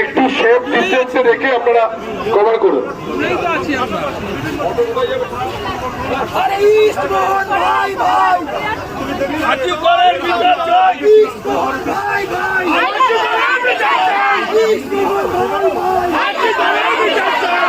একটু সেফ ডিস্টেন্সে রেখে আপনারা কভার করুন। বিচার চাই আর্যিকরের বিচার চাই আর্যিকরের বিচার চাই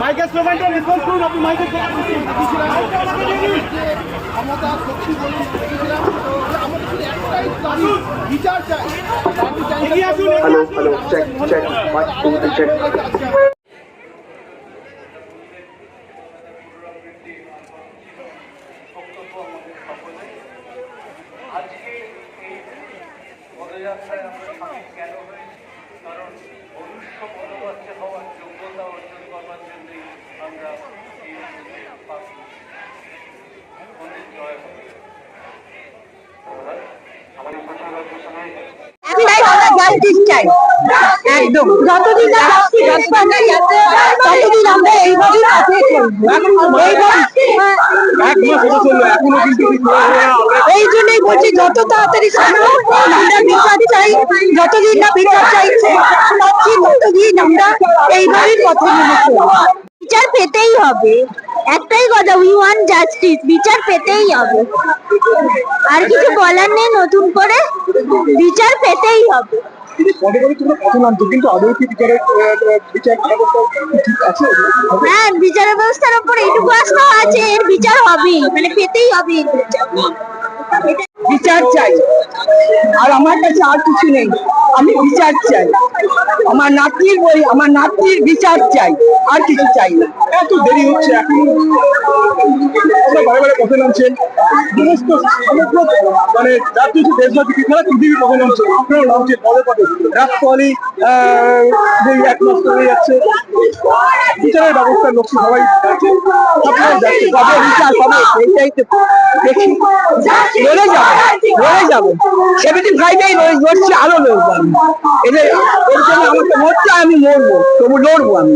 মাইকের স্লোগানটা রেসপন্স করুন আপনি মাইকের আমরা তার সত্যি বলি দেখেছিলাম আমাদের শুধু একটাই দাবি বিচার চাই। দাবি চাই hello hello check check mic two check পদযাত্রায় আমরা কেন হয়েছি কারণ মনুষ্য পদবাচ্য হওয়ার যোগ্যতা অর্জন করবার জন্যই আমরা এই জয় হোক। আমাদের প্রচার সময় জাস্টিস চাই একদম। যতদিন না জাস্টিস পাওয়া যাচ্ছে ততদিন আমরা এইভাবেই কাছে এই জন্যই বলছি যত তাড়াতাড়ি সম্ভব আমরা বিচার চাই যতদিন না বিচার চাইছে পাচ্ছি ততদিন আমরা এইভাবেই নেমে চলবো বিচার পেতেই হবে। একটাই কথা উই ওয়ান্ট জাস্টিস বিচার পেতেই হবে। আর কিছু বলার নেই নতুন করে? বিচার পেতেই হবে। পদে পদে তোমরা কথা নামছো কিন্তু আদৌ কি বিচারের বিচার ব্যবস্থা ঠিক আছে? হ্যাঁ বিচার ব্যবস্থার উপর এইটুকু আস্থা আছে এর বিচার হবেই মানে পেতেই হবে বিচার। চাই। আর আমার কাছে আর কিছু নেই। আমি বিচার চাই। আমার নাতির বই আমার নাতির বিচার চাই। আর কিছু চাই না। এত দেরি হচ্ছে এখন। বারে বারে পথে নামছেন। সমস্ত সমগ্র মানে যে দেশবাসী সারা পৃথিবী পথে নামছে আপনারাও নামছেন পদে পদে রাজপলি যে এক মাস করে যাচ্ছে। বিচারের ব্যবস্থার লক্ষ্যে সবাই যাচ্ছে কবে বিচার হবে এইটাই তো দেখি। লড়ে যাব লড়ে যাব। সেভেন্টি ফাইভেই লড়ছি, আরও লড়বো আমি। এদের এর জন্য আমাকে আমি মরবো, তবু লড়বো আমি।